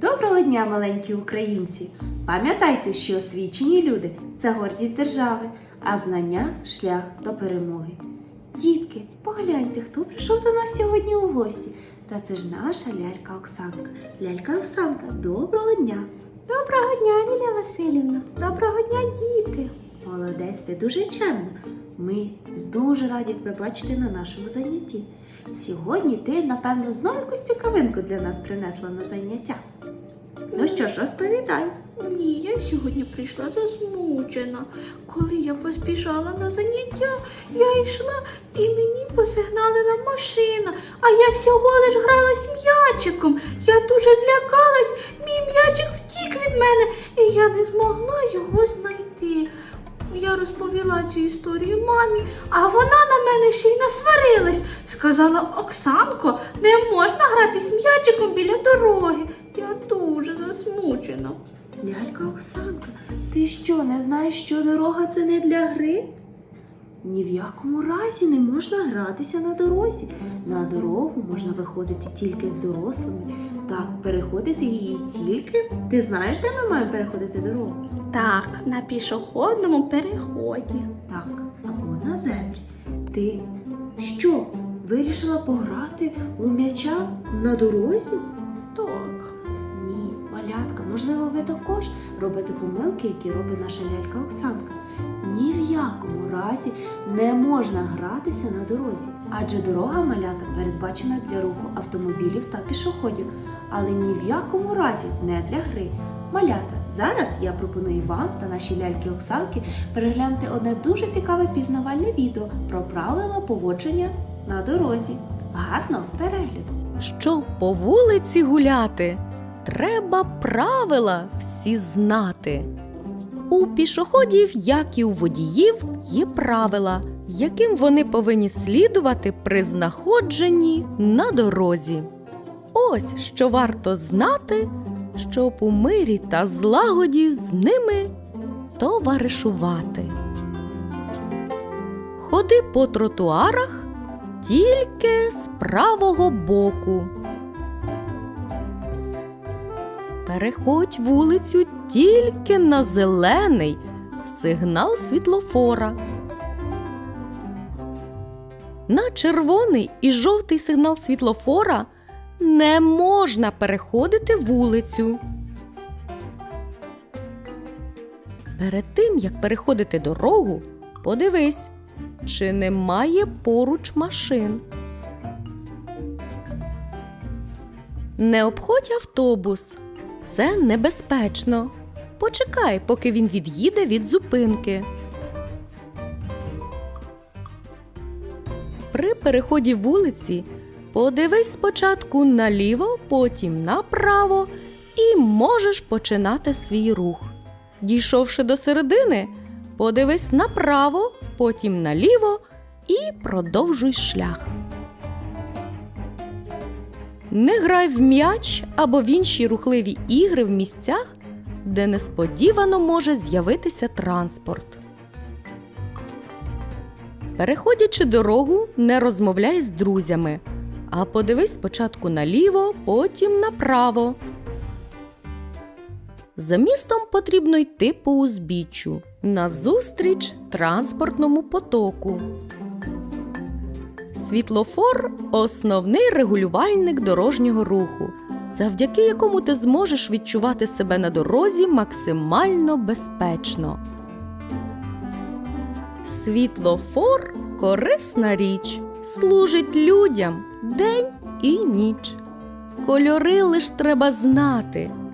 Доброго дня, маленькі українці! Пам'ятайте, що освічені люди це гордість держави, а знання шлях до перемоги. Дітки, погляньте, хто прийшов до нас сьогодні у гості. Та це ж наша лялька Оксанка. Лялька Оксанка, доброго дня! Доброго дня, Ліля Васильівна. Доброго дня, діти. Молодець, ти дуже чемна. Ми дуже раді тебе бачити на нашому занятті. Сьогодні ти, напевно, знову якусь цікавинку для нас принесла на заняття. Ну що ж, розповідай. Ні, я сьогодні прийшла засмучена. Коли я поспішала на заняття, я йшла і мені посигналила машина, а я всього лиш гралась м'ячиком. Я дуже злякалась, мій м'ячик втік від мене, і я не змогла його знайти. Я розповіла цю історію мамі, а вона на мене ще й насварилась. Сказала, Оксанко, не можна гратись м'ячиком біля дороги. Я дуже засмучена. Лялька Оксанка, ти що, не знаєш, що дорога це не для гри? Ні в якому разі не можна гратися на дорозі. На дорогу можна виходити тільки з дорослими та переходити її тільки. Ти знаєш, де ми маємо переходити дорогу? Так, на пішохідному переході. Так, або на землі. Ти що, вирішила пограти у м'яча на дорозі? Так. Ні, малятка, можливо, ви також робите помилки, які робить наша лялька Оксанка. Ні в якому разі не можна гратися на дорозі, адже дорога малята передбачена для руху автомобілів та пішоходів, але ні в якому разі не для гри. Малята, зараз я пропоную вам та нашій ляльки Оксанки переглянути одне дуже цікаве пізнавальне відео про правила поводження на дорозі. Гарно перегляду! Щоб по вулиці гуляти, треба правила всі знати. У пішоходів, як і у водіїв, є правила, яким вони повинні слідувати при знаходженні на дорозі. Ось що варто знати, щоб у мирі та злагоді з ними товаришувати. Ходи по тротуарах тільки з правого боку. Переходь вулицю тільки на зелений сигнал світлофора. На червоний і жовтий сигнал світлофора не можна переходити вулицю. Перед тим, як переходити дорогу, подивись, чи немає поруч машин. Не обходь автобус. Це небезпечно. Почекай, поки він від'їде від зупинки. При переході вулиці подивись спочатку наліво, потім направо і можеш починати свій рух. Дійшовши до середини, подивись направо, потім наліво і продовжуй шлях. Не грай в м'яч або в інші рухливі ігри в місцях, де несподівано може з'явитися транспорт. Переходячи дорогу, не розмовляй з друзями, а подивись спочатку наліво, потім направо. За містом потрібно йти по узбіччю назустріч транспортному потоку. Світлофор основний регулювальник дорожнього руху, завдяки якому ти зможеш відчувати себе на дорозі максимально безпечно. Світлофор корисна річ, служить людям день і ніч. Кольори лиш треба знати,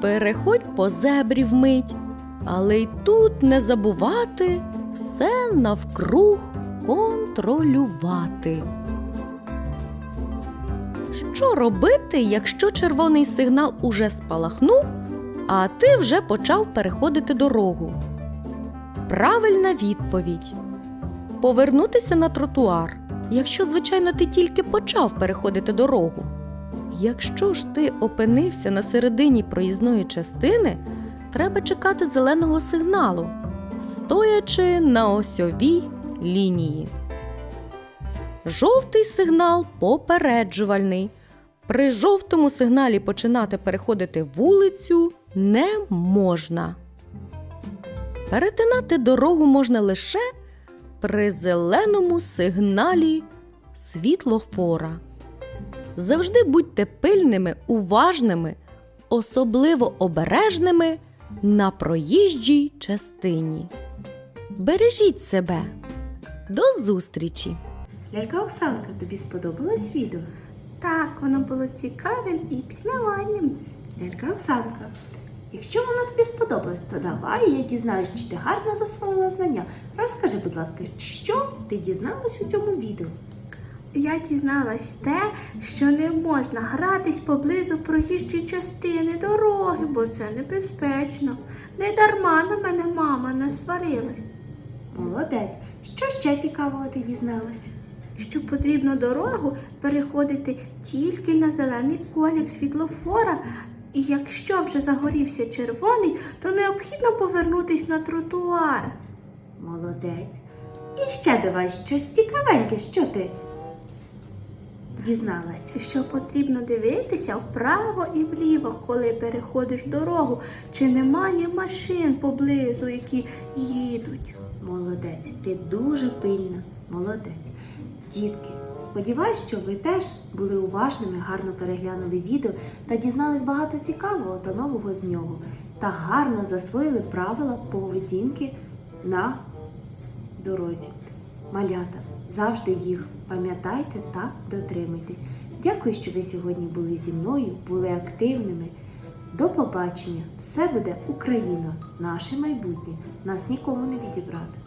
переходь по зебрі вмить, але й тут не забувати все навкруг контролювати. Що робити, якщо червоний сигнал уже спалахнув, а ти вже почав переходити дорогу. Правильна відповідь. Повернутися на тротуар, якщо, звичайно, ти тільки почав переходити дорогу. Якщо ж ти опинився на середині проїзної частини, треба чекати зеленого сигналу, стоячи на осьовій лінії. Жовтий сигнал попереджувальний. При жовтому сигналі починати переходити вулицю не можна. Перетинати дорогу можна лише при зеленому сигналі світлофора. Завжди будьте пильними, уважними, особливо обережними на проїжджій частині. Бережіть себе. До зустрічі! Лялька Оксанка, тобі сподобалось відео? Так, воно було цікавим і пізнавальним. Лялька Оксанка. Якщо воно тобі сподобалось, то давай я дізнаюсь, чи ти гарно засвоїла знання. Розкажи, будь ласка, що ти дізналась у цьому відео? Я дізналась те, що не можна гратись поблизу проїжджої частини дороги, бо це небезпечно. Не дарма на мене мама насварилась, Молодець. Що ще цікавого ти дізналася? що потрібно дорогу переходити тільки на зелений колір світлофора, і якщо вже загорівся червоний, то необхідно повернутись на тротуар. Молодець. І ще давай щось цікавеньке, що ти дізналася. що потрібно дивитися вправо і вліво, коли переходиш дорогу, чи немає машин поблизу, які їдуть. Молодець, ти дуже пильна, молодець. Дітки, сподіваюсь, що ви теж були уважними, гарно переглянули відео та дізнались багато цікавого та нового з нього, та гарно засвоїли правила поведінки на дорозі. Малята, завжди їх пам'ятайте та дотримуйтесь. Дякую, що ви сьогодні були зі мною, були активними. До побачення! Все буде Україна, наше майбутнє. Нас нікому не відібрати.